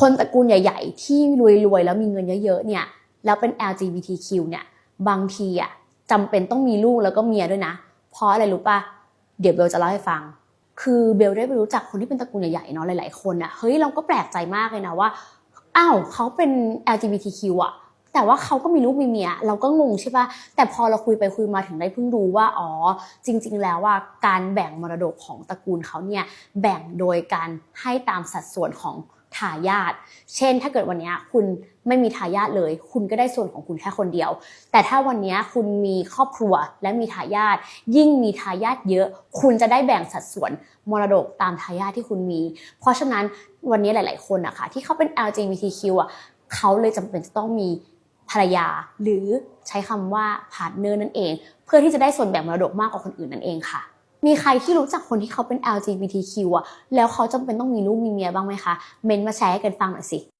คนตระกูลใหญ่ ๆ ที่รวยๆแล้วมีเงินเยอะๆเนี่ยแล้วเป็น LGBTQ เนี่ยบางทีอะจำเป็นต้องมีลูกแล้วก็เมียด้วยนะ เพราะอะไรรู้ป่ะเดี๋ยวเบลจะเล่าให้ฟัง คือเบลได้ไปรู้จักคนที่เป็นตระกูลใหญ่ๆเนาะหลายๆคนอะเฮ้ยเราก็แปลกใจมากเลยนะว่าอ้าวเขาเป็น LGBTQ อะแต่ว่าเขาก็มีลูกมีเมียเราก็งงใช่ปะแต่พอเราคุยไปคุยมาถึงได้เพิ่งรู้ว่าอ๋อจริง ๆ แล้วว่าการแบ่งมรดกของตระกูลเขาเนี่ยแบ่งโดยการให้ตามสัดส่วนของายาท เช่น ถ้าเกิดวันนี้คุณไม่มีทายาทเลย คุณก็ได้ส่วนของคุณแค่คนเดียว แต่ถ้าวันนี้คุณมีครอบครัวและมีทายาทยิ่งมีทายาทเยอะ คุณจะได้แบ่งสัดส่วนมรดกตามทายาทที่คุณมี เพราะฉะนั้นวันนี้หลาย ๆ คนอะค่ะที่เขาเป็น LGBTQ อะเขาเลยจำเป็นจะต้องมีภรรยาหรือใช้คำว่าพาร์ทเนอร์นั่นเอง เพื่อที่จะได้ส่วนแบ่งมรดกมากกว่าคนอื่นนั่นเองค่ะ มีใครที่รู้จักคนที่เขาเป็น LGBTQ อะแล้วเขาจำเป็นต้องมีลูกมีเมียบ้างไหมคะ เมนมาแชร์ให้กันฟังหน่อยสิ